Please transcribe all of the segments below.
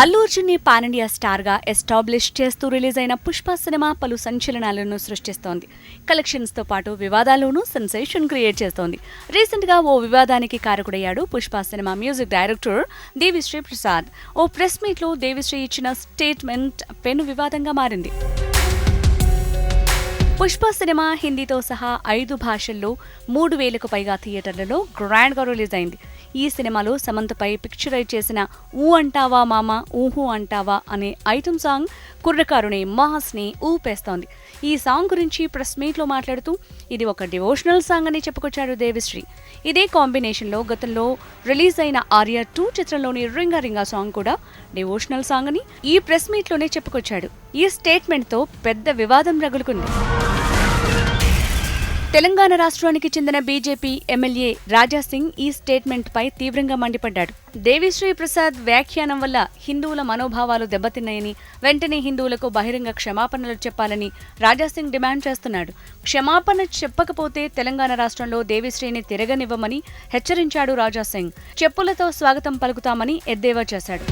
అల్లు అర్జున్ని pan India స్టార్గా establish చేస్తూ రిలీజ్ అయిన పుష్ప సినిమా పలు సంచలనాలను సృష్టిస్తోంది. కలెక్షన్స్తో పాటు వివాదాల్లోనూ సెన్సేషన్ క్రియేట్ చేస్తోంది. రీసెంట్గా ఓ వివాదానికి కారకుడయ్యాడు Pushpa cinema music director Devi Sri Prasad. ఓ ప్రెస్ మీట్లో దేవిశ్రీ ఇచ్చిన స్టేట్మెంట్ పెను వివాదంగా మారింది. పుష్ప సినిమా హిందీతో సహా ఐదు భాషల్లో మూడు వేలకు పైగా థియేటర్లలో గ్రాండ్గా రిలీజ్ అయింది. ఈ సినిమాలో సమంతపై పిక్చరైజ్ చేసిన ఊ అంటావా మామ ఊహు అంటావా అనే ఐటమ్ సాంగ్ కుర్రకారుని మాస్ని ఊపేస్తోంది. ఈ సాంగ్ గురించి ప్రెస్ మీట్లో మాట్లాడుతూ ఇది ఒక డివోషనల్ సాంగ్ అని చెప్పుకొచ్చాడు దేవిశ్రీ. ఇదే కాంబినేషన్లో గతంలో రిలీజ్ అయిన ఆర్య టూ చిత్రంలోని రింగా రింగా సాంగ్ కూడా డివోషనల్ సాంగ్ అని ఈ ప్రెస్ మీట్లోనే చెప్పుకొచ్చాడు. ఈ స్టేట్మెంట్తో పెద్ద వివాదం రగులుకుంది. తెలంగాణ రాష్ట్రానికి చెందిన బీజేపీ ఎమ్మెల్యే రాజా సింగ్ ఈ స్టేట్మెంట్పై తీవ్రంగా మండిపడ్డాడు. దేవిశ్రీ ప్రసాద్ వ్యాఖ్యానం వల్ల హిందువుల మనోభావాలు దెబ్బతిన్నాయని వెంటనే హిందువులకు బహిరంగ క్షమాపణలు చెప్పాలని రాజా సింగ్ డిమాండ్ చేస్తున్నాడు. క్షమాపణ చెప్పకపోతే తెలంగాణ రాష్ట్రంలో దేవిశ్రీని తిరగనివ్వమని హెచ్చరించాడు రాజా సింగ్. చెప్పులతో స్వాగతం పలుకుతామని ఎద్దేవా చేశాడు.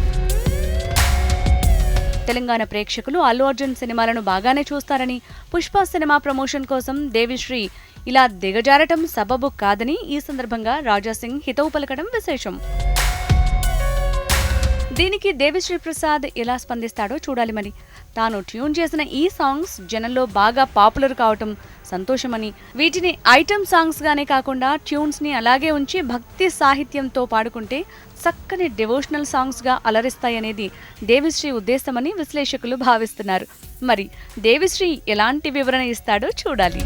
తెలంగాణ ప్రేక్షకులు అల్లు అర్జున్ సినిమాలను బాగానే చూస్తారని పుష్ప సినిమా ప్రమోషన్ కోసం దేవిశ్రీ ఇలా దిగజారటం సబబు కాదని ఈ సందర్భంగా రాజాసింగ్ హితవు పలకడం విశేషం. దీనికి దేవిశ్రీ ప్రసాద్ ఎలా స్పందిస్తాడో చూడాలి మరి. తాను ట్యూన్ చేసిన ఈ సాంగ్స్ జనంలో బాగా పాపులర్ కావటం సంతోషమని. వీటిని ఐటమ్ సాంగ్స్ గానే కాకుండా ట్యూన్స్ని అలాగే ఉంచి భక్తి సాహిత్యంతో పాడుకుంటే చక్కని డివోషనల్ సాంగ్స్గా అలరిస్తాయనేది దేవిశ్రీ ఉద్దేశమని విశ్లేషకులు భావిస్తున్నారు. మరి దేవిశ్రీ ఎలాంటి వివరణ ఇస్తాడో చూడాలి.